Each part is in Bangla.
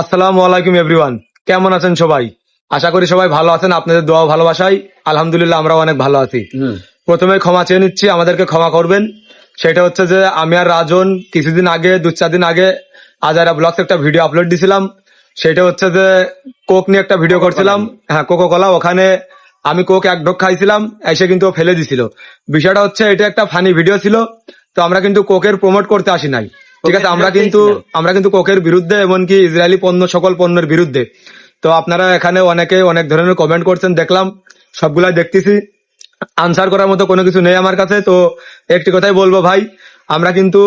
আসসালামু আলাইকুম এভরিওয়ান কেমন আছেন সবাই? আশা করি সবাই ভালো আছেন আপনাদের দোয়া ভালোবাসাই। আলহামদুলিল্লাহ আমরা অনেক ভালো আছি। প্রথমে ক্ষমা চেয়ে নিচ্ছি আমাদেরকে ক্ষমা করবেন। সেটা হচ্ছে যে আমি আর রাজন কিছুদিন আগে দু চার দিন আগে আজারা ব্লগস একটা ভিডিও আপলোড দিছিলাম। সেটা হচ্ছে যে কোক নিয়ে একটা ভিডিও করছিলাম। হ্যাঁ কোকো কলা ওখানে আমি কোক এক ঢোক খাইছিলাম এসে কিন্তু ও ফেলে দিছিল। বিষয়টা হচ্ছে এটা একটা ফানি ভিডিও ছিল তো আমরা কিন্তু কোকের প্রমোট করতে আসি নাই। ঠিক আছে আমরা কিন্তু আমরা কিন্তু কোকের বিরুদ্ধে এমনকি ইসরায়েলি পণ্য সকল পণ্যের বিরুদ্ধে। তো আপনারা এখানে অনেকে অনেক ধরনের কমেন্ট করছেন দেখলাম সবগুলাই দেখতেছি। আনসার করার মতো কোনো কিছু নেই আমার কাছে তো একটি কথাই বলব ভাই আমরা কিন্তু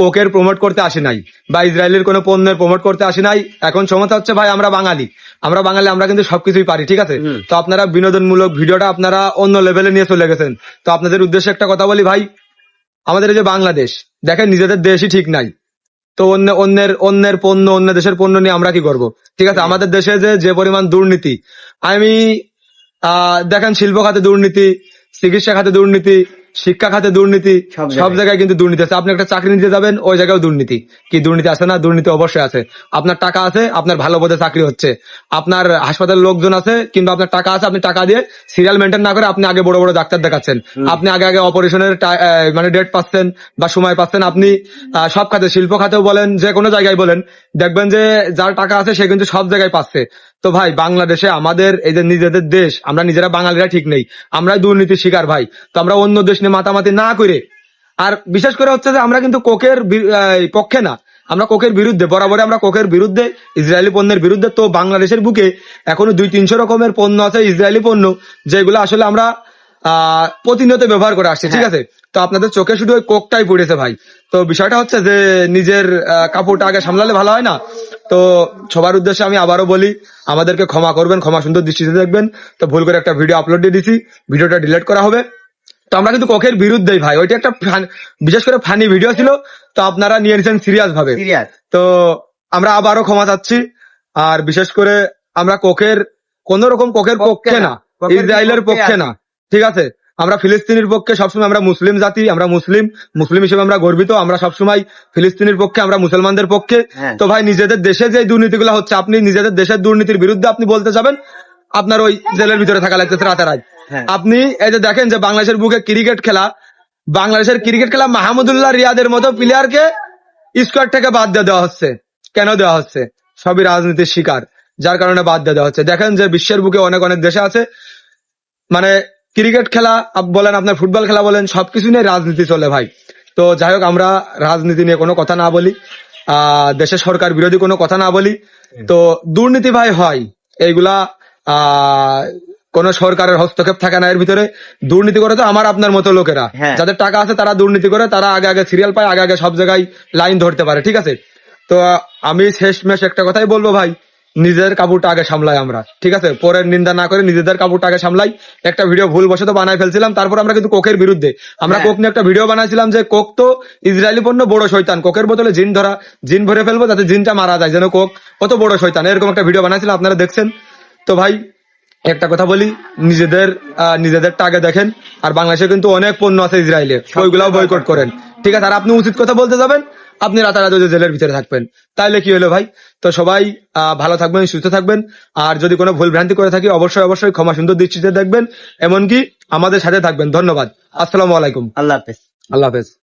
কোকের প্রমোট করতে আসি নাই বা ইসরায়েলের কোনো পণ্যের প্রমোট করতে আসি নাই। এখন সমস্যা হচ্ছে ভাই আমরা বাঙালি। আমরা বাঙালি আমরা কিন্তু সবকিছুই পারি ঠিক আছে? তো আপনারা বিনোদনমূলক ভিডিওটা আপনারা অন্য লেভেলে নিয়ে চলে গেছেন। তো আপনাদের উদ্দেশ্যে একটা কথা বলি ভাই আমাদের এই যে বাংলাদেশ, দেখেন নিজেদের দেশই ঠিক নাই। তো অন্য, অন্যের অন্যের পণ্য, অন্য দেশের পণ্য নিয়ে আমরা কি করব? ঠিক আছে, আমাদের দেশে যে যে পরিমাণ দুর্নীতি, আমি দেখেন শিল্প খাতে দুর্নীতি, চিকিৎসা খাতে দুর্নীতি শিক্ষা খাতে দুর্নীতি সব জায়গায়। কিন্তু দুর্নীতি আছে। আপনি একটা চাকরি নিতে যাবেন ওই জায়গায় দুর্নীতি। কি দুর্নীতি আছে না? দুর্নীতি অবশ্যই আছে। আপনার টাকা আছে আপনার ভালো পদে চাকরি হচ্ছে। আপনার হাসপাতালের লোকজন আছে কিন্তু আপনার টাকা আছে আপনি টাকা দিয়ে সিরিয়াল মেনটেন না করে আপনি আগে বড় বড় ডাক্তার দেখাচ্ছেন। আপনি আগে আগে অপারেশনের মানে ডেট পাচ্ছেন বা সময় পাচ্ছেন। আপনি আহ, সব খাতে শিল্প খাতেও বলেন যে কোনো জায়গায় বলেন দেখবেন যে যার টাকা আছে সে কিন্তু সব জায়গায় পাচ্ছে। তো ভাই বাংলাদেশে আমাদের এই যে নিজেদের দেশ আমরা নিজেরা বাঙালিরা ঠিক নেই। আমরা দুর্নীতির শিকার ভাই। তো আমরা অন্য দেশ নিয়ে মাতামাতি না করে। আর বিশেষ করে হচ্ছে যে আমরা কিন্তু কোকের পক্ষে না। আমরা কোকের বিরুদ্ধে বরাবরই আমরা কোকের বিরুদ্ধে ইসরায়েলি পণ্যের বিরুদ্ধে। তো বাংলাদেশের বুকে এখনও দুই তিনশো রকমের পণ্য আছে ইসরায়েলি পণ্য যেগুলো আসলে আমরা আহ প্রতিনিয়ত ব্যবহার করে আসছি ঠিক আছে? তো আপনাদের চোখে শুধু ওই কোকটাই পড়েছে ভাই। তো বিষয়টা হচ্ছে যে নিজের আহ, কাপড়টা আগে সামলালে ভালো হয় না? তো সবার উদ্দেশ্যে আমি আবারও বলি আমাদেরকে ক্ষমা করবেন ক্ষমা সুন্দর দৃষ্টিতে দেখবেন। তো ভুল করে একটা ভিডিও আপলোড দিয়ে দিছি ভিডিওটা ডিলিট করা হবে। তো আমরা কিন্তু কোকের বিরুদ্ধেই ভাই ওইটা একটা বিশেষ করে ফানি ভিডিও ছিল তো আপনারা নিয়ে নিয়েছেন সিরিয়াস ভাবে। তো আমরা আবারও ক্ষমা চাচ্ছি আর বিশেষ করে আমরা কোকের কোন রকম কোকের পক্ষে না। ইসরায়েলের পক্ষে না। ঠিক আছে? আমরা ফিলিস্তিনের পক্ষে সবসময় আমরা মুসলিম জাতি আমরা মুসলিম মুসলিম হিসেবে আমরা গর্বিত আমরা সবসময় ফিলিস্তিনের পক্ষে আমরা মুসলমানদের পক্ষে। হ্যাঁ। তো ভাই নিজেদের দেশে যে দুর্নীতিগুলো হচ্ছে আপনি নিজেদের দেশের দুর্নীতির বিরুদ্ধে আপনি বলতে যাবেন আপনার ওই জেলের ভিতরে থাকা লাগতেছে রাতারাত হ্যাঁ। আপনি এই যে দেখেন যে বাংলাদেশের বুকে ক্রিকেট খেলা বাংলাদেশের ক্রিকেট খেলা মাহমুদুল্লাহ রিয়াদের মতো প্লেয়ারকে স্কোয়াড থেকে বাদ দিয়ে দেওয়া হচ্ছে। কেন দেওয়া হচ্ছে? সবই রাজনীতির শিকার যার কারণে বাদ দিয়ে দেওয়া হচ্ছে। দেখেন যে বিশ্বের বুকে অনেক অনেক দেশে আছে মানে ক্রিকেট খেলা বলেন আপনার ফুটবল খেলা বলেন সবকিছু নিয়ে রাজনীতি চলে ভাই। তো যাই হোক আমরা রাজনীতি নিয়ে কোনো কথা না বলি আহ দেশের সরকার বিরোধী কোনো কথা না বলি। তো দুর্নীতি ভাই হয় এইগুলা আহ কোন সরকারের হস্তক্ষেপ থাকে না এর ভিতরে। দুর্নীতি করে তো আমার আপনার মতো লোকেরা। হ্যাঁ। যাদের টাকা আছে তারা দুর্নীতি করে তারা আগে আগে সিরিয়াল পায় আগে আগে সব জায়গায় লাইন ধরতে পারে ঠিক আছে? তো আমি শেষ মেশ একটা কথাই বলব ভাই নিজের কাপড়টা আগে সামলাই আমরা ঠিক আছে? পরের নিন্দা না করে নিজেদের কাপড়টা আগে সামলাই। একটা ভিডিও ভুল বসে তো বানাই ফেলছিলাম তারপর আমরা কিন্তু কোকের বিরুদ্ধে। আমরা হ্যাঁ। কোক নিয়ে একটা ভিডিও বানাইছিলাম যে কোক তো ইসরায়েলি পণ্য বড় শয়তান। কোকের বোতলে জিন ধরা জিন ভরে ফেলব যাতে জিনটা মারা যায় যেন কোক কত বড় শৈতান এরকম একটা ভিডিও বানাইছিলাম আপনারা দেখছেন? তো ভাই একটা কথা বলি নিজেদের আহ, নিজেদেরটা আগে দেখেন। আর বাংলাদেশে কিন্তু অনেক পণ্য আছে ইসরায়েলে ওইগুলাও বয়কট করেন। ঠিক আছে? আর আপনি উচিত কথা বলতে যাবেন আপনি রাতারাতি জেলের ভিতরে থাকবেন। তাইলে কি হলো ভাই? তো সবাই আহ, ভালো থাকবেন সুস্থ থাকবেন। আর যদি কোনো ভুল ভ্রান্তি করে থাকি অবশ্যই অবশ্যই ক্ষমা সুন্দর দৃষ্টিতে দেখবেন। এমনকি আমাদের সাথে থাকবেন। ধন্যবাদ। আসসালামু আলাইকুম। আল্লাহ হাফেজ। আল্লাহ হাফেজ।